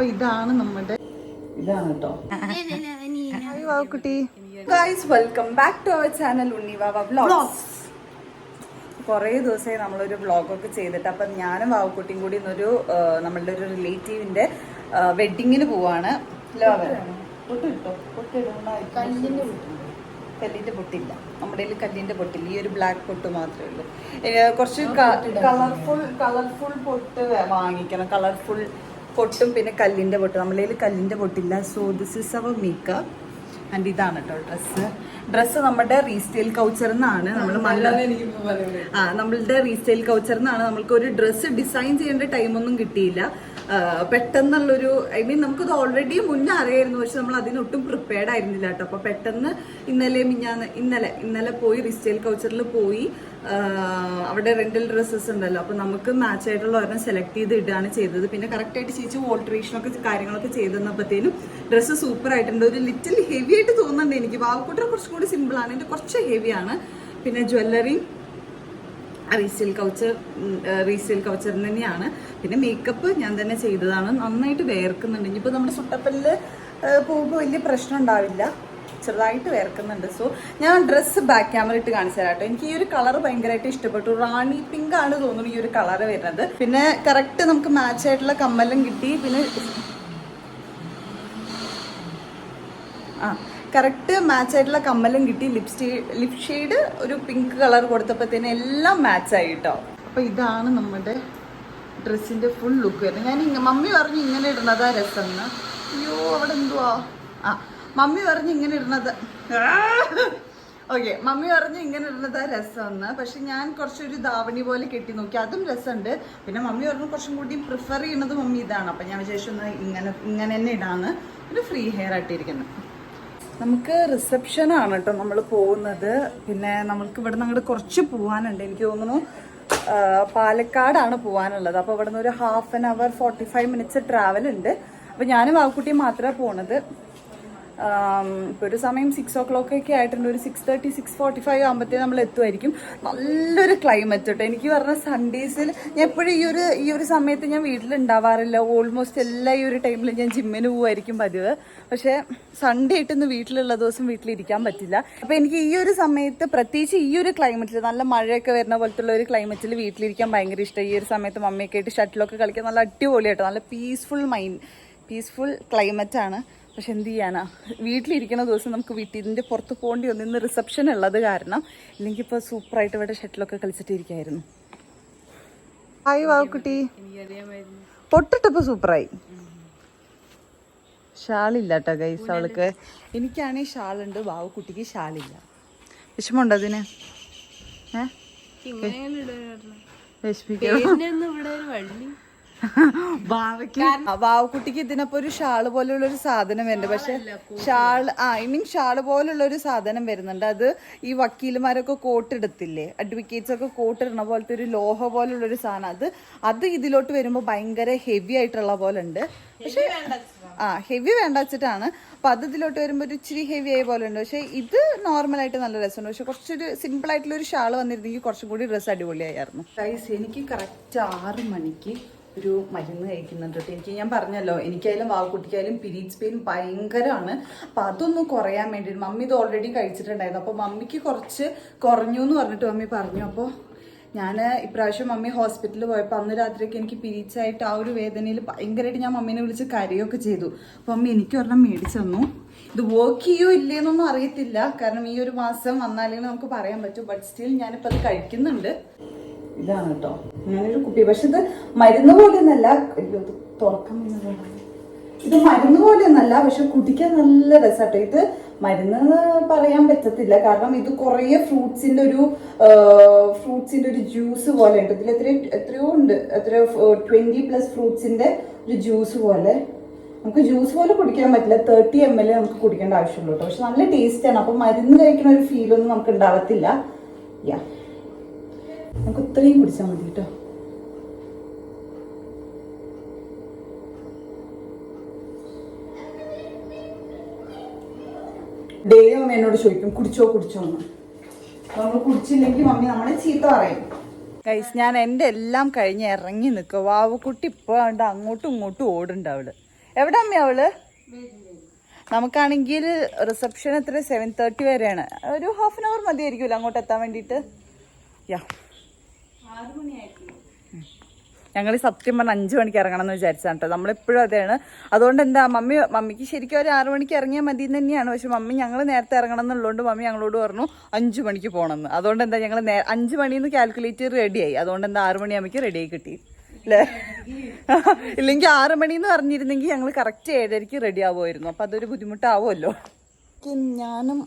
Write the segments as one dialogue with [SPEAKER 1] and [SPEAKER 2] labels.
[SPEAKER 1] അപ്പൊ ഇതാണ് നമ്മുടെ ഇതാണ് കേട്ടോ. Vavukkutty guys welcome back to our channel Unnivava vlogs കുറേ ദിവസമായി നമ്മളൊരു വ്ളോഗൊക്കെ ചെയ്തിട്ട് അപ്പം ഞാനും വാവക്കുട്ടിയും കൂടി ഇന്നൊരു നമ്മളുടെ ഒരു റിലേറ്റീവിന്റെ വെഡിങ്ങിന് പോവാണ്. കല്ലിന്റെ പൊട്ടില്ല. നമ്മുടെ കയ്യിൽ കല്ലിന്റെ പൊട്ടില്ല. ഈ ഒരു ബ്ലാക്ക് പൊട്ട് മാത്രമേ ഉള്ളൂ. കുറച്ച് കളർഫുൾ കളർഫുൾ പൊട്ട് വാങ്ങിക്കണം. കളർഫുൾ പൊട്ടും പിന്നെ കല്ലിന്റെ പൊട്ട്. നമ്മളെ കല്ലിന്റെ കല്ലിന്റെ പൊട്ടില്ല. So this is our makeup and ഇതാണ് കേട്ടോ ഡ്രസ്സ് ഡ്രസ്സ് നമ്മുടെ റീസ്റ്റൈൽ കൗച്ചർ എന്നാണ് നമ്മൾ ആ നമ്മളുടെ റീസ്റ്റൈൽ കൗച്ചർ എന്നാണ് നമ്മൾക്ക് ഒരു ഡ്രസ്സ് ഡിസൈൻ ചെയ്യേണ്ട ടൈമൊന്നും കിട്ടിയില്ല. പെട്ടെന്നുള്ളൊരു ഐ മീൻ നമുക്കത് ഓൾറെഡി മുന്നേ അറിയായിരുന്നു പക്ഷെ നമ്മൾ അതിനൊട്ടും പ്രിപ്പയർഡ് ആയിരുന്നില്ല കേട്ടോ. അപ്പൊ പെട്ടെന്ന് ഇന്നലെ മിഞ്ഞാന്ന് ഇന്നലെ ഇന്നലെ പോയി റിസ്റ്റൈൽ കൗച്ചറിൽ പോയി അവിടെ റെന്റൽ ഡ്രസ്സസ് ഉണ്ടല്ലോ. അപ്പൊ നമുക്ക് മാച്ച് ആയിട്ടുള്ള ഒരെണ്ണം സെലക്ട് ചെയ്ത് ഇടുകയാണ് ചെയ്തത്. പിന്നെ കറക്റ്റ് ആയിട്ട് ചേച്ചി ഓൾട്രേഷനൊക്കെ കാര്യങ്ങളൊക്കെ ചെയ്ത് തന്നപ്പോഴത്തേനും ഡ്രസ്സ് സൂപ്പർ ആയിട്ടുണ്ട്. ഒരു ലിറ്റിൽ ഹെവി ആയിട്ട് തോന്നുന്നുണ്ട് എനിക്ക്. വാവക്കൂട്ടർ കുറച്ചും കൂടി സിമ്പിൾ ആണ്. എന്റെ കുറച്ച് ഹെവിയാണ് പിന്നെ jewellery resale couture resale couture തന്നെയാണ്. പിന്നെ മേക്കപ്പ് ഞാൻ തന്നെ ചെയ്തതാണ്. നന്നായിട്ട് വേർക്കുന്നുണ്ട്. ഇനിയിപ്പോൾ നമ്മുടെ സുട്ടപ്പല്ല് പോകുമ്പോൾ വലിയ പ്രശ്നം ഉണ്ടാവില്ല. ചെറുതായിട്ട് വേർക്കുന്നുണ്ട്. സോ ഞാൻ ഡ്രസ്സ് ബാക്ക് ക്യാമറ ഇട്ട് കാണിച്ചു തരാം കേട്ടോ എനിക്ക് ഈ ഒരു കളർ ഭയങ്കരമായിട്ട് ഇഷ്ടപ്പെട്ടു. റാണി പിങ്ക് ആണ് തോന്നുന്നു ഈ ഒരു കളർ വരുന്നത്. പിന്നെ കറക്റ്റ് നമുക്ക് മാച്ച് ആയിട്ടുള്ള കമ്മലും കിട്ടി. പിന്നെ ആ കറക്റ്റ് മാച്ച് ആയിട്ടുള്ള കമ്മലും കിട്ടി. ലിപ്സ്റ്റി ലിപ് ഷെയ്ഡ് ഒരു പിങ്ക് കളർ കൊടുത്തപ്പോഴത്തേന് എല്ലാം മാച്ച് ആയി കേട്ടോ അപ്പോൾ ഇതാണ് നമ്മുടെ ഡ്രസ്സിന്റെ ഫുൾ ലുക്ക് വരുന്നത്. ഞാൻ ഇങ്ങനെ മമ്മി പറഞ്ഞു ഇങ്ങനെ ഇടുന്നതാ രസം എന്ന് അയ്യോ അവിടെ എന്തുവാ? ആ മമ്മി പറഞ്ഞു ഇങ്ങനെ ഇടുന്നത്. ഓക്കെ മമ്മി പറഞ്ഞു ഇങ്ങനെ ഇടുന്നതാ രസമെന്ന് പക്ഷെ ഞാൻ കുറച്ചൊരു ധാവണി പോലെ കെട്ടി നോക്കി. അതും രസമുണ്ട് പിന്നെ മമ്മി പറഞ്ഞു കുറച്ചും കൂടി പ്രിഫർ ചെയ്യുന്നത് മമ്മി ഇതാണ്. അപ്പം ഞാൻ ഒന്ന് ഇങ്ങനെ ഇങ്ങനെ തന്നെ ഇടാന്ന്. ഒരു ഫ്രീ ഹെയർ ആയിട്ടിരിക്കുന്നത് നമുക്ക് റിസപ്ഷൻ ആണ് കേട്ടോ നമ്മൾ പോകുന്നത്. പിന്നെ നമുക്ക് ഇവിടെ നിന്ന് അങ്ങോട്ട് കുറച്ച് പോകാനുണ്ട് എനിക്ക് തോന്നുന്നു പാലക്കാടാണ് പോകാനുള്ളത് അപ്പോൾ ഇവിടെ നിന്ന് ഒരു half an hour forty five minutes travel ഉണ്ട്. അപ്പോൾ ഞാനും വാക്കുട്ടിയും മാത്രമേ പോണത്. ഇപ്പോൾ ഒരു സമയം സിക്സ് ഓ ക്ലോക്ക് ഒക്കെ ആയിട്ടുണ്ട്. ഒരു six thirty six forty five ആകുമ്പോഴത്തേ നമ്മൾ എത്തുമായിരിക്കും നല്ലൊരു ക്ലൈമറ്റ് കേട്ടോ എനിക്ക് പറഞ്ഞ സൺഡേസിൽ ഞാൻ എപ്പോഴും ഈ ഒരു ഈ ഒരു സമയത്ത് ഞാൻ വീട്ടിലുണ്ടാവാറില്ല. ഓൾമോസ്റ്റ് എല്ലാ ഈ ഒരു ടൈമിൽ ഞാൻ ജിമ്മിന് പോകുമായിരിക്കും പതിവ്. പക്ഷേ സൺഡേ ആയിട്ടൊന്നും വീട്ടിലുള്ള ദിവസം വീട്ടിലിരിക്കാൻ പറ്റില്ല. അപ്പോൾ എനിക്ക് ഈ ഒരു സമയത്ത് പ്രത്യേകിച്ച് ഈ ഒരു ക്ലൈമറ്റിൽ നല്ല മഴയൊക്കെ വരുന്ന പോലത്തുള്ള ഒരു ക്ലൈമറ്റിൽ വീട്ടിലിരിക്കാൻ ഭയങ്കര ഇഷ്ടം. ഈ ഒരു സമയത്ത് മമ്മിയൊക്കെ ആയിട്ട് ഷട്ടിലൊക്കെ കളിക്കാൻ നല്ല അടിപൊളിയാട്ടോ. നല്ല പീസ്ഫുൾ മൈൻഡ് പീസ്ഫുൾ ക്ലൈമറ്റ് ആണ്. പക്ഷെ എന്ത് ചെയ്യാനാ? വീട്ടിലിരിക്കുന്ന ദിവസം നമുക്ക് വീട്ടിന്റെ പുറത്ത് പോകേണ്ടി വന്നു ഇന്ന് റിസപ്ഷൻ ഉള്ളത് കാരണം ഇല്ലെങ്കിൽ ഇപ്പോൾ സൂപ്പറായിട്ട് ഇവിടെ ഷട്ടിലൊക്കെ കളിച്ചിട്ടിരിക്കായിരുന്നു. ഹായ് വാവുക്കുട്ടി. പൊട്ടിട്ടപ്പോൾ സൂപ്പറായി. ഷാളില്ല കേട്ടോ ഗൈസ് അവൾക്ക്. എനിക്കാണെങ്കിൽ ഷാളുണ്ട് വാവുക്കുട്ടിക്ക് ഷാളില്ല. വിഷമമുണ്ടോ അതിന്? ഏ? വിഷമിക്കണം. വാവയ്ക്ക് വാവക്കുട്ടിക്ക് ഇതിനപ്പോ ഒരു ഷാൾ പോലുള്ള ഒരു സാധനം വരുന്നുണ്ട്. പക്ഷെ ഷാൾ ആ ഐ മീൻ ഷാൾ പോലുള്ള ഒരു സാധനം വരുന്നുണ്ട്. അത് ഈ വക്കീലുമാരൊക്കെ കോട്ട് ഇടത്തില്ലേ അഡ്വക്കേറ്റ്സ് ഒക്കെ കോട്ട് ഇടണ പോലത്തെ ഒരു ലോഹ പോലുള്ള ഒരു സാധനം. അത് അത് ഇതിലോട്ട് വരുമ്പോൾ ഭയങ്കര ഹെവി ആയിട്ടുള്ള പോലെ ഉണ്ട്. പക്ഷെ ആ ഹെവി വേണ്ട വെച്ചിട്ടാണ് അപ്പൊ അത് ഇതിലോട്ട് വരുമ്പോൾ ഒരു ഇച്ചിരി ഹെവി ആയ പോലെ ഉണ്ട്. പക്ഷെ ഇത് നോർമൽ ആയിട്ട് നല്ല രസമുണ്ട്. പക്ഷെ കുറച്ചൊരു സിമ്പിൾ ആയിട്ടുള്ള ഒരു ഷാൾ വന്നിരുന്നെങ്കിൽ കുറച്ചും കൂടി ഡ്രസ്സ് അടിപൊളിയായിരുന്നു. എനിക്ക് കറക്റ്റ് ആറ് മണിക്ക് ഒരു മരുന്ന് കഴിക്കുന്നുണ്ട് കേട്ടോ. എനിക്ക് ഞാൻ പറഞ്ഞല്ലോ എനിക്കായാലും വാവുകുട്ടിക്കായാലും പീരീഡ്സ് പെയിൻ ഭയങ്കരമാണ്. അപ്പം അതൊന്നും കുറയാൻ വേണ്ടിയിട്ട് മമ്മി ഇത് ഓൾറെഡി കഴിച്ചിട്ടുണ്ടായിരുന്നു. അപ്പോൾ മമ്മിക്ക് കുറച്ച് കുറഞ്ഞു എന്ന് പറഞ്ഞിട്ട് മമ്മി പറഞ്ഞു. അപ്പോൾ ഞാൻ ഇപ്രാവശ്യം മമ്മി ഹോസ്പിറ്റലിൽ പോയപ്പോൾ അന്ന് രാത്രിയൊക്കെ എനിക്ക് പീരീഡ്സ് ആയിട്ട് ആ ഒരു വേദനയിൽ ഭയങ്കരമായിട്ട് ഞാൻ മമ്മീനെ വിളിച്ച് കരയൊക്കെ ചെയ്തു. അപ്പോൾ മമ്മി എനിക്ക് ഒരെണ്ണം മേടിച്ചു തന്നു. ഇത് വർക്ക് ചെയ്യോ ഇല്ലേന്നൊന്നും അറിയത്തില്ല. കാരണം ഈ ഒരു മാസം വന്നാലേ നമുക്ക് പറയാൻ പറ്റൂ. ബട്ട് സ്റ്റിൽ ഞാനിപ്പോൾ അത് കഴിക്കുന്നുണ്ട്. ഇതാണ് കേട്ടോ അങ്ങനൊരു കുപ്പി. പക്ഷെ ഇത് മരുന്ന് പോലെയൊന്നല്ല. അയ്യോ ഇത്. ഇത് മരുന്ന് പോലെയൊന്നല്ല പക്ഷെ കുടിക്കാൻ നല്ല രസമാട്ടോ ഇത് മരുന്ന് പറയാൻ പറ്റത്തില്ല. കാരണം ഇത് കുറേ ഫ്രൂട്ട്സിന്റെ ഒരു ഫ്രൂട്ട്സിന്റെ ഒരു ജ്യൂസ് പോലെ ഉണ്ട്. ഇതിൽ എത്ര എത്രയോ ഉണ്ട്. എത്രയോ ട്വന്റി പ്ലസ് ഫ്രൂട്ട്സിന്റെ ഒരു ജ്യൂസ് പോലെ. നമുക്ക് ജ്യൂസ് പോലെ കുടിക്കാൻ പറ്റില്ല. തേർട്ടി എം എൽ നമുക്ക് കുടിക്കേണ്ട ആവശ്യമുള്ളൂ കേട്ടോ പക്ഷെ നല്ല ടേസ്റ്റ് ആണ് അപ്പൊ മരുന്ന് കഴിക്കുന്ന ഒരു ഫീലൊന്നും നമുക്ക് ഉണ്ടാവത്തില്ല. യാ. നമുക്ക് ഇത്രയും കുടിച്ചാൽ മതി കേട്ടോ. ഡെയിലി മമ്മി എന്നോട് ചോദിക്കും കുടിച്ചോ കുടിച്ചോ എന്ന്. നമ്മൾ കുടിച്ചില്ലെങ്കിൽ മമ്മി നമ്മളെ ചീത്ത പറയും. കൈസ് ഞാൻ എന്റെ എല്ലാം കഴിഞ്ഞ് ഇറങ്ങി നിൽക്കുക. വാവക്കുട്ടി ഇപ്പോൾ ഉണ്ട് അങ്ങോട്ടും ഇങ്ങോട്ടും ഓടുണ്ട് അവൾ. എവിടെ അമ്മ അവൾ? നമുക്കാണെങ്കിൽ റിസപ്ഷൻ എത്ര സെവൻ തേർട്ടി വരെയാണ്. ഒരു ഹാഫ് ആൻ അവർ മതിയായിരിക്കുമല്ലോ അങ്ങോട്ട് എത്താൻ വേണ്ടിയിട്ട്? യാ ഞങ്ങൾ സത്യം പറഞ്ഞ അഞ്ചു മണിക്ക് ഇറങ്ങണം എന്ന് വിചാരിച്ചാണ് കേട്ടോ നമ്മളെപ്പോഴും അതാണ്. അതുകൊണ്ട് എന്താ മമ്മി മമ്മിക്ക് ശരിക്കും ഒരു ആറു മണിക്ക് ഇറങ്ങിയാൽ മതി എന്ന് തന്നെയാണ്. പക്ഷെ മമ്മി ഞങ്ങൾ നേരത്തെ ഇറങ്ങണം എന്നുള്ളതുകൊണ്ട് മമ്മി ഞങ്ങളോട് പറഞ്ഞു അഞ്ചു മണിക്ക് പോകണമെന്ന് അതുകൊണ്ട് എന്താ ഞങ്ങൾ അഞ്ചു മണിന്ന് കാൽക്കുലേറ്റ് റെഡിയായി. അതുകൊണ്ട് എന്താ ആറു മണിയാകുമ്പോൾ റെഡിയായി കിട്ടി. അല്ലേ ഇല്ലെങ്കിൽ ആറു മണി എന്ന് പറഞ്ഞിരുന്നെങ്കിൽ ഞങ്ങൾ കറക്റ്റ് ഏഴരയ്ക്ക് റെഡി ആവുമായിരുന്നു അപ്പം അതൊരു ബുദ്ധിമുട്ടാവുമല്ലോ. ഞാനും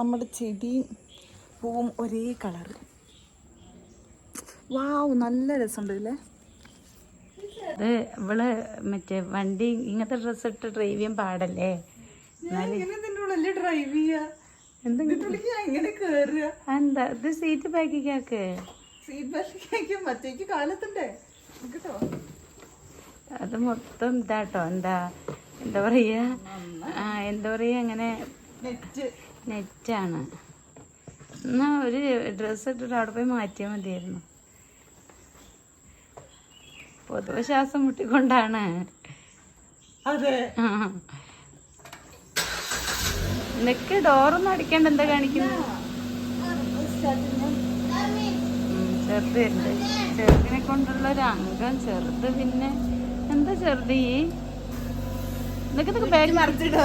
[SPEAKER 1] നമ്മുടെ ചെടിയും പൂവും ഒരേ കളറ്. വാവ് നല്ല രസമുണ്ട് ഇല്ലേ
[SPEAKER 2] അത് ഇവൾ മറ്റേ വണ്ടി ഇങ്ങനത്തെ ഡ്രസ്സ് ഇട്ട് ഡ്രൈവ് ചെയ്യാൻ പാടല്ലേ?
[SPEAKER 1] ഡ്രൈവ്
[SPEAKER 2] എന്താ ഇത് സീറ്റ് ബാക്കിക്കാക്ക് അത് മൊത്തം ഇതാട്ടോ എന്താ എന്താ പറയാ? ആ എന്താ പറയാ അങ്ങനെ
[SPEAKER 1] നെറ്റ്
[SPEAKER 2] നെറ്റാണ് എന്നാ ഒരു ഡ്രസ്സ് ഇട്ടിട്ട് അവിടെ പോയി മാറ്റിയാൽ മതിയായിരുന്നു. പൊതുവെ ശ്വാസം മുട്ടിക്കൊണ്ടാണ്. നിനക്ക് ഡോറൊന്നും അടിക്കണ്ട എന്താ കാണിക്കുന്നു? ചെറുതുണ്ട്. ചെറുതിനെ കൊണ്ടുള്ള ഒരു അംഗം ചെറുത് പിന്നെ എന്താ ചെറുത് ഈ? നിനക്ക് നിനക്ക് ബാഗ് മറിച്ചിടോ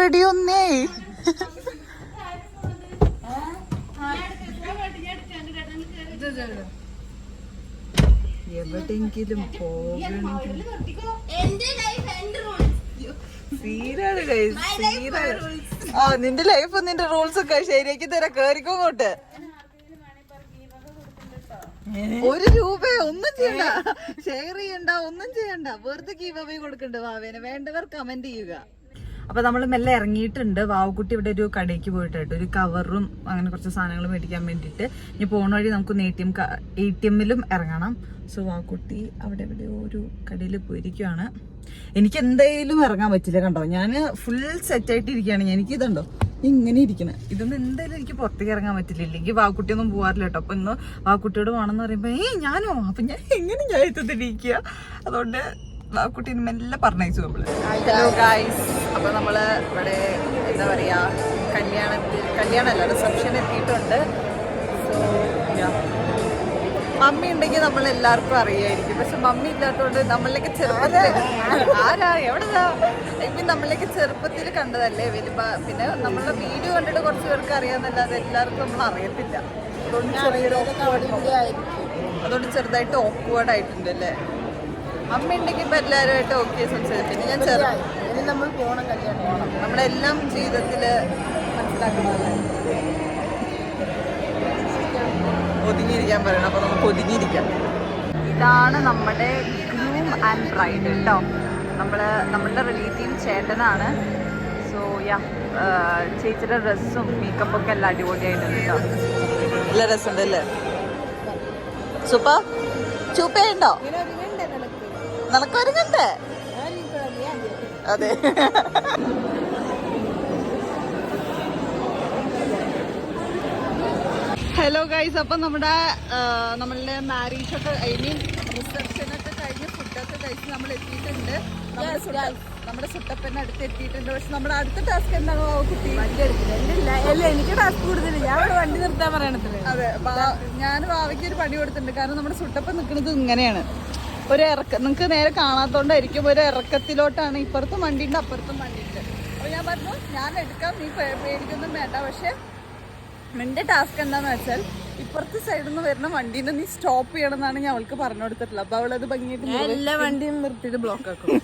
[SPEAKER 1] റെഡി ഒന്നേ. എവിടെങ്കിലും പോകണമെങ്കിൽ. ആ നിന്റെ ലൈഫ് നിന്റെ റൂൾസ് ഒക്കെ ശരിയാക്കി തരാം. കേറിക്കോ അങ്ങോട്ട് ഒരു രൂപ ഒന്നും ചെയ്യണ്ട. ഷെയർ ചെയ്യണ്ട ഒന്നും ചെയ്യണ്ട. വെറുതെ ഗീവ് അവേ കൊടുക്കണ്ട വാവേനെ. വേണ്ടവർ കമന്റ് ചെയ്യുക. അപ്പൊ നമ്മൾ മെല്ലെ ഇറങ്ങിയിട്ടുണ്ട്. വാവുക്കുട്ടി ഇവിടെ ഒരു കടയ്ക്ക് പോയിട്ട് കേട്ടോ ഒരു കവറും അങ്ങനെ കുറച്ച് സാധനങ്ങൾ മേടിക്കാൻ വേണ്ടിയിട്ട്. ഇനി പോണ വഴി നമുക്ക് A T M A T എമ്മിലും ഇറങ്ങണം. സോ വാവുകുട്ടി അവിടെ എവിടെയോ ഒരു കടയിൽ പോയിരിക്കുവാണ്. എനിക്ക് എന്തായാലും ഇറങ്ങാൻ പറ്റില്ല കണ്ടോ? ഞാൻ ഫുൾ സെറ്റ് ആയിട്ട് ഇരിക്കുകയാണ്. എനിക്ക് ഇതുണ്ടോ? ഇങ്ങനെ ഇരിക്കണം. ഇതൊന്നും എന്തായാലും എനിക്ക് പുറത്തേക്ക് ഇറങ്ങാൻ പറ്റില്ല. ഇല്ലെങ്കിൽ വാക്കുട്ടിയൊന്നും പോകാറില്ല കേട്ടോ. അപ്പൊ ഇന്ന് വാക്കുട്ടിയോട് വേണമെന്ന് പറയുമ്പോ ഏയ് ഞാനോ? അപ്പൊ ഞാൻ എങ്ങനെ ഞാൻ എത്തത്തിരിക്കുക അതുകൊണ്ട് വാക്കുട്ടി മെല്ലെ പറഞ്ഞയച്ചു നമ്മൾ. ഹലോ ഗായ്സ് അപ്പൊ നമ്മൾ ഇവിടെ എന്താ പറയുക കല്യാണത്തിൽ കല്യാണമല്ല റിസപ്ഷൻ എത്തിയിട്ടുണ്ട്. സോ മമ്മി ഉണ്ടെങ്കിൽ നമ്മൾ എല്ലാവർക്കും അറിയായിരിക്കും. പക്ഷെ മമ്മി ഇല്ലാത്തതുകൊണ്ട് നമ്മളിലേക്ക് ചെറുപ്പത്തിൽ ആരാ? എവിടെതാ? ഇപ്പം നമ്മളിലേക്ക് ചെറുപ്പത്തിൽ കണ്ടതല്ലേ? വലുപ്പ പിന്നെ നമ്മളുടെ വീഡിയോ കണ്ടിട്ട് കുറച്ച് പേർക്ക് അറിയാമെന്നല്ലാതെ എല്ലാവർക്കും നമ്മൾ അറിയത്തില്ല. അതുകൊണ്ട് ചെറിയൊരു അതുകൊണ്ട് ചെറുതായിട്ട് ഓക്വേർഡ് ആയിട്ടുണ്ട് അല്ലേ മമ്മി ഉണ്ടെങ്കിൽ ഇപ്പൊ എല്ലാവരുമായിട്ട് ഓക്കെ സംസാരിക്കും. പിന്നെ ഞാൻ ചെറു
[SPEAKER 3] നമ്മൾ പോണം കല്യാണം
[SPEAKER 1] നമ്മളെല്ലാം ജീവിതത്തിൽ മനസ്സിലാക്കണമല്ലേ. ഒതുങ്ങിയിരിക്കാൻ പറയണം അപ്പൊ നമുക്ക് ഒതുങ്ങിയിരിക്കാം. ഇതാണ് നമ്മുടെ ഗ്രൂം ആൻഡ് ബ്രൈഡ് കേട്ടോ നമ്മൾ നമ്മുടെ റിലേറ്റീവ് ചേട്ടനാണ്. സോ യാ ചേച്ചിയുടെ ഡ്രസ്സും മേക്കപ്പ് ഒക്കെ എല്ലാം അടിപൊളിയായിട്ടുണ്ട് കേട്ടോ നല്ല ഡ്രസ്സുണ്ട് അല്ലേ? സൂപ്പ ചൂപ്പയുണ്ടോ? നിനക്ക് ഒരുങ്ങണ്ടേ അതെ. ഹലോ ഗൈസ് അപ്പം നമ്മുടെ നമ്മളുടെ മാരേജ് ഒക്കെ ഐ മീൻ റിസപ്ഷൻ ഒക്കെ കഴിഞ്ഞ് ഫുഡൊക്കെ കഴിച്ച് നമ്മൾ എത്തിയിട്ടുണ്ട്. നമ്മുടെ സുട്ടപ്പന്റെ സുട്ടപ്പന്റെ അടുത്ത് എത്തിയിട്ടുണ്ട്. പക്ഷെ നമ്മുടെ അടുത്ത ടാസ്ക് എന്താണോ കുട്ടി
[SPEAKER 3] വണ്ടി എടുക്കില്ല അല്ല എനിക്ക് ടാസ്ക് കൊടുത്തില്ല ഞാൻ ഇവിടെ വണ്ടി നിർത്താൻ പറയണത്തില്ല
[SPEAKER 1] അതെ ഞാൻ ഭാവിക്ക് ഒരു പണി കൊടുത്തിട്ടുണ്ട്. കാരണം നമ്മുടെ സുട്ടപ്പൻ നിൽക്കുന്നത് ഇങ്ങനെയാണ്. ഒരു ഇറക്ക നിങ്ങൾക്ക് നേരെ കാണാത്തോണ്ടായിരിക്കും ഒരു ഇറക്കത്തിലോട്ടാണ് ഇപ്പുറത്തും വണ്ടിയുണ്ട് അപ്പുറത്തും വണ്ടിയുണ്ട്. അപ്പൊ ഞാൻ പറഞ്ഞു ഞാൻ എടുക്കാം നീ പേടിക്കൊന്നും വേണ്ട. പക്ഷെ നിന്റെ ടാസ്ക് എന്താന്ന് വെച്ചാൽ ഇപ്പുറത്തെ സൈഡിൽ നിന്ന് വരുന്ന വണ്ടീനെ നീ സ്റ്റോപ്പ് ചെയ്യണം എന്നാണ് ഞാൻ അവൾക്ക് പറഞ്ഞു കൊടുത്തിട്ടുള്ളത്. അപ്പൊ അവളത് ഭംഗിയായിട്ട്.
[SPEAKER 3] എല്ലാ വണ്ടിയും നിർത്തിയിട്ട് ബ്ലോക്ക് ആക്കും.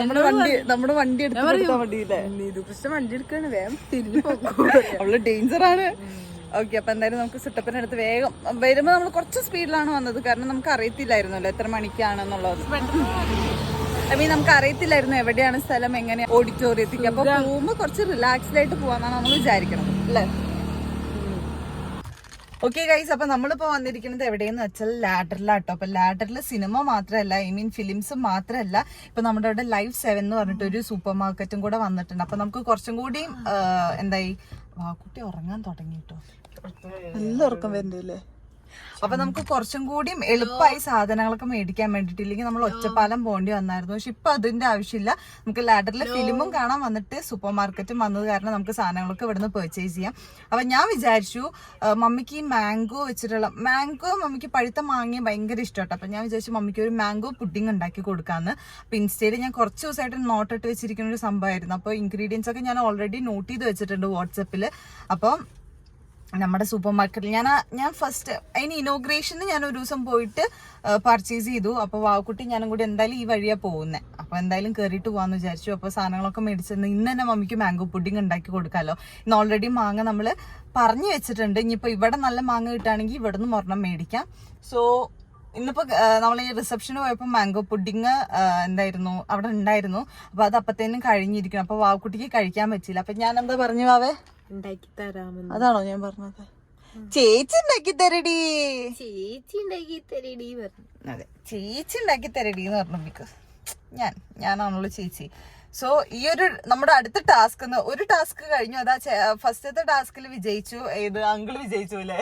[SPEAKER 1] നമ്മുടെ വണ്ടി നമ്മുടെ വണ്ടി എടുത്ത് വണ്ടിയില്ലേ?
[SPEAKER 3] നീതു കൃഷ്ണ വണ്ടി എടുക്കാണ് വേഗം തിരിഞ്ഞു പോകും
[SPEAKER 1] അവൾ ഡേഞ്ചർ ആണ്. ഓക്കെ അപ്പൊ എന്തായാലും നമുക്ക് സുട്ടപ്പന്റെ അടുത്ത് വേഗം വരുമ്പോ നമ്മൾ കുറച്ച് സ്പീഡിലാണ് വന്നത്. കാരണം നമുക്ക് അറിയത്തില്ലായിരുന്നല്ലോ എത്ര മണിക്കാണെന്നുള്ളത്. ഐ മീൻ നമുക്ക് അറിയത്തില്ലായിരുന്നു എവിടെയാണ് സ്ഥലം എങ്ങനെ ഓഡിറ്റോറിയത്തിക്ക് അപ്പൊ റൂമ് കുറച്ച് റിലാക്സ്ഡ് ആയിട്ട് പോവാന്നാണ് നമ്മൾ വിചാരിക്കണം അല്ലേ? ഓക്കെ ഗൈസ് അപ്പൊ നമ്മളിപ്പോ വന്നിരിക്കുന്നത് എവിടെയെന്ന് വെച്ചാൽ ലാഡറിലാട്ടോ. അപ്പൊ ലാഡറിൽ സിനിമ മാത്രമല്ല ഐ മീൻ ഫിലിംസ് മാത്രമല്ല ഇപ്പൊ നമ്മുടെ അവിടെ ലൈവ് സെവൻ എന്ന് പറഞ്ഞിട്ട് ഒരു സൂപ്പർ മാർക്കറ്റും കൂടെ വന്നിട്ടുണ്ട്. അപ്പൊ നമുക്ക് കുറച്ചും കൂടി എന്തായി? കുട്ടി ഉറങ്ങാൻ തുടങ്ങി കേട്ടോ നല്ല ഉറക്കം വരുന്നില്ലേ അപ്പൊ നമുക്ക് കുറച്ചും കൂടിയും എളുപ്പമായി സാധനങ്ങളൊക്കെ മേടിക്കാൻ വേണ്ടിട്ട് ഇല്ലെങ്കിൽ നമ്മൾ ഒറ്റപ്പാലം പോകേണ്ടി വന്നായിരുന്നു. പക്ഷെ ഇപ്പൊ അതിന്റെ ആവശ്യമില്ല. നമുക്ക് ലാഡറിലെ ഫിലിമും കാണാൻ വന്നിട്ട് സൂപ്പർ മാർക്കറ്റും വന്നത് കാരണം നമുക്ക് സാധനങ്ങളൊക്കെ ഇവിടുന്ന് പെർച്ചേസ് ചെയ്യാം. അപ്പൊ ഞാൻ വിചാരിച്ചു മമ്മിക്ക് ഈ മാംഗോ വെച്ചിട്ടുള്ള മാംഗോ മമ്മിക്ക് പഴുത്ത മാങ്ങയും ഭയങ്കര ഇഷ്ടമാട്ടോ. അപ്പൊ ഞാൻ വിചാരിച്ചു മമ്മിക്ക് ഒരു മാംഗോ പുഡിംഗ് ഉണ്ടാക്കി കൊടുക്കാന്ന്. അപ്പൊ ഇൻസ്റ്റയിൽ ഞാൻ കുറച്ച് ദിവസമായിട്ട് നോട്ടിട്ട് വെച്ചിരിക്കുന്ന ഒരു സംഭവമായിരുന്നു. അപ്പോൾ ഇൻഗ്രീഡിയൻസ് ഒക്കെ ഞാൻ ഓൾറെഡി നോട്ട് ചെയ്ത് വെച്ചിട്ടുണ്ട് വാട്സപ്പിൽ അപ്പം നമ്മുടെ സൂപ്പർ മാർക്കറ്റിൽ ഞാൻ ഞാൻ ഫസ്റ്റ് അതിന് ഇനോഗ്രേഷന് ഞാൻ ഒരു ദിവസം പോയിട്ട് പർച്ചേസ് ചെയ്തു. അപ്പോൾ വാവക്കുട്ടി ഞാനും കൂടി എന്തായാലും ഈ വഴിയാ പോകുന്നത് അപ്പോൾ എന്തായാലും കയറിയിട്ട് പോകാമെന്ന് വിചാരിച്ചു. അപ്പോൾ സാധനങ്ങളൊക്കെ മേടിച്ചിരുന്നു. ഇന്ന് തന്നെ മമ്മിക്ക് മാംഗോ പുഡിംഗ് ഉണ്ടാക്കി കൊടുക്കാമല്ലോ ഇന്ന് ഓൾറെഡി മാങ്ങ നമ്മൾ പറഞ്ഞു വെച്ചിട്ടുണ്ട്. ഇനിയിപ്പോൾ ഇവിടെ നല്ല മാങ്ങ കിട്ടുകയാണെങ്കിൽ ഇവിടെ നിന്ന് ഒരെണ്ണം മേടിക്കാം. സോ ഇന്നിപ്പോൾ നമ്മൾ ഈ റിസപ്ഷന് പോയപ്പോൾ മാംഗോ പുഡിങ് എന്തായിരുന്നു? അവിടെ ഉണ്ടായിരുന്നു. അപ്പോൾ അത് അപ്പത്തേനും കഴിഞ്ഞിരിക്കണം. അപ്പോൾ വാവക്കുട്ടിക്ക് കഴിക്കാൻ പറ്റിയില്ല. അപ്പോൾ ഞാൻ എന്താ പറഞ്ഞു വാവേ?
[SPEAKER 3] ഉണ്ടാക്കി തരാമെന്ന്.
[SPEAKER 1] അതാണോ ഞാൻ പറഞ്ഞത്? ചേച്ചി ഉണ്ടാക്കി തരടി.
[SPEAKER 3] ചേച്ചി ഉണ്ടാക്കി തരടി പറഞ്ഞു.
[SPEAKER 1] അതെ ചേച്ചി ഉണ്ടാക്കി തരടി എന്ന് പറഞ്ഞു ബിക്കോസ് ഞാൻ ഞാനാണല്ലോ ചേച്ചി. സോ ഈ ഒരു നമ്മുടെ അടുത്ത ടാസ്ക് ഒരു ടാസ്ക് കഴിഞ്ഞു. അതാ ഫസ്റ്റത്തെ ടാസ്കിൽ വിജയിച്ചു. ഏത് അങ്കിൾ വിജയിച്ചു അല്ലേ?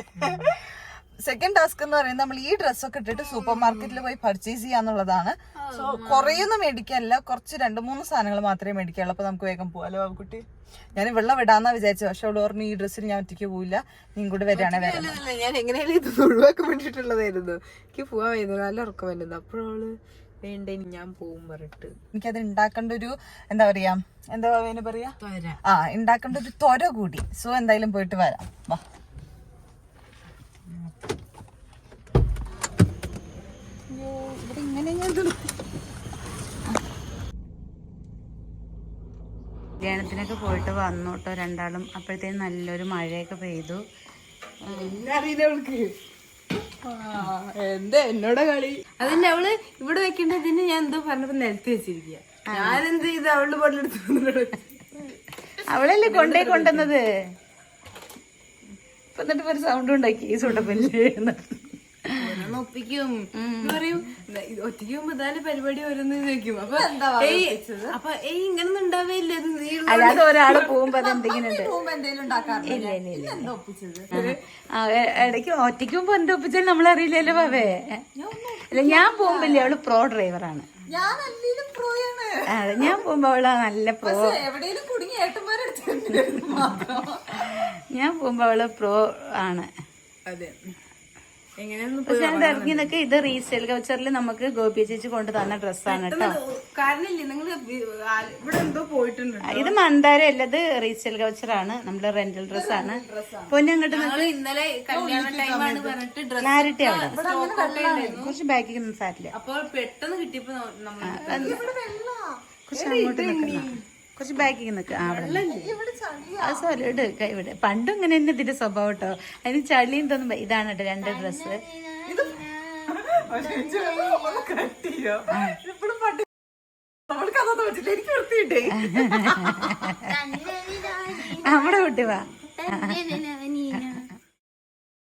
[SPEAKER 1] സെക്കൻഡ് ടാസ്ക് എന്ന് പറയുന്നത് നമ്മൾ ഈ ഡ്രസ്സൊക്കെ ഇട്ടിട്ട് സൂപ്പർ മാർക്കറ്റിൽ പോയി പർച്ചേസ് ചെയ്യാന്നുള്ളതാണ്. സോ കുറേയൊന്നും മേടിക്കാനില്ല കുറച്ച് രണ്ട് മൂന്ന് സാധനങ്ങൾ മാത്രമേ മേടിക്കാനുള്ളൂ അപ്പൊ നമുക്ക് വേഗം പോവാലോ കുട്ടി ഞാൻ വെള്ളം വിടാന്നാ വിചാരിച്ചു പക്ഷെ അവൾ പറഞ്ഞു ഈ ഡ്രസ്സിൽ ഞാൻ ഒറ്റയ്ക്ക് പോവില്ല. നീ കൂടെ വരികയാണെ വരാം
[SPEAKER 3] അല്ല ഞാൻ എങ്ങനെയാലും ഇത് ഒഴിവാക്കാൻ വേണ്ടിട്ടുള്ളതായിരുന്നു എനിക്ക് പോവാൻ വരുന്നത് നല്ല ഉറക്കം വരുന്നത് അപ്പോഴവൾ വേണ്ട ഇനി ഞാൻ പോവും പറഞ്ഞിട്ട്.
[SPEAKER 1] എനിക്കത് ഉണ്ടാക്കേണ്ട ഒരു എന്താ പറയാ എന്താ പറയാ? ആ ഉണ്ടാക്കേണ്ട ഒരു ത്വര കൂടി. സോ എന്തായാലും പോയിട്ട് വരാം. വാ. അയ്യോ, ഇവിടെ ഇങ്ങനെ ഞാൻ ഇത്
[SPEAKER 2] കല്യാണത്തിനൊക്കെ പോയിട്ട് വന്നു കേട്ടോ രണ്ടാളും. അപ്പോഴത്തേനും നല്ലൊരു മഴയൊക്കെ പെയ്തു.
[SPEAKER 3] എന്താ എന്നോട് കളി? അതിന്റെ അവൾ ഇവിടെ വെക്കേണ്ടതിന് ഞാൻ എന്തോ പറഞ്ഞപ്പോ നിലത്ത് വെച്ചിരിക്കുക ഞാനെന്ത് ചെയ്ത് അവളുടെ ബോട്ടിലെടുത്ത്
[SPEAKER 2] അവളല്ലേ കൊണ്ടേ കൊണ്ടുവന്നത്? ഇപ്പൊ എന്നിട്ട് ഒരു സൗണ്ട് ഉണ്ടാക്കി ഈ സുട്ടപ്പല്ലേ
[SPEAKER 3] ഓരോന്ന് ഒപ്പിക്കും. എന്ന് പറയും "ദാ ഇത് ഒറ്റയ്ക്ക് പോകുമ്പോ പരിപാടി ഓരോന്ന് ചോദിക്കും. അപ്പൊ ഏയ് അപ്പൊ ഏയ് ഇങ്ങനെ ഒന്നും ഇത് നീ
[SPEAKER 2] അല്ലാതെ ഒരാൾ പോകുമ്പോ അത് എന്തെങ്കിലും ഉണ്ട്.
[SPEAKER 1] എന്തേലും ഉണ്ടാക്കാറില്ല
[SPEAKER 2] ഇല്ല ഇല്ല ഇല്ല ആ, എ- ഇടയ്ക്ക് ഒറ്റയ്ക്ക് പോകുമ്പോ എന്താ ഒപ്പിച്ചാൽ നമ്മളറിയില്ലല്ലോ ബാബേ അല്ല ഞാൻ പോകുമ്പില്ലേ അവൾ പ്രോ ഡ്രൈവറാണ്.
[SPEAKER 1] ഞാൻ പ്രോയാണ്
[SPEAKER 2] അതെ ഞാൻ പോകുമ്പോ അവൾ നല്ല പ്രോ
[SPEAKER 1] എവിടെയെങ്കിലും കുടുങ്ങി
[SPEAKER 2] ഞാൻ പോകുമ്പോ അവൾ പ്രോ ആണ്.
[SPEAKER 3] അതെ.
[SPEAKER 2] പക്ഷെ ഞാൻ ഇറങ്ങി ഇത് റീസെയിൽ കൾച്ചറിൽ നമുക്ക് ഗോപി ചേച്ചി കൊണ്ട് തന്ന ഡ്രസ്സാണ് കേട്ടോ. ഇത് മന്ദാരം അല്ല ഇത് റീസെയിൽ കൾച്ചറാണ്. നമ്മുടെ റെന്റൽ ഡ്രസ്സാണ്. പൊന്നെ അങ്ങോട്ട്
[SPEAKER 3] ഞങ്ങൾ ഇന്നലെ കല്യാണ ടൈമാണ് പറഞ്ഞിട്ട് ഡ്രസ്
[SPEAKER 2] ക്ലാരിറ്റി അവിടെ. കുറച്ച് ബാക്കി സാരില്ല.
[SPEAKER 3] അപ്പോൾ പെട്ടെന്ന് കിട്ടിയപ്പോ നമ്മൾ
[SPEAKER 2] കുറച്ച് അങ്ങോട്ട് നിൽക്കുന്ന കുറച്ച് ബാക്കിൽ നിൽക്കുക അത് സോലിഡ് ഇവിടെ പണ്ടും ഇങ്ങനെ തന്നെ ഇതിന്റെ സ്വഭാവം കേട്ടോ. അതിന് ചളിയും തോന്നുമ്പോ ഇതാണ് കേട്ടോ രണ്ട് ഡ്രസ്സ്
[SPEAKER 1] വൃത്തിയിട്ടേ
[SPEAKER 2] നമ്മുടെ കുട്ടി വാ.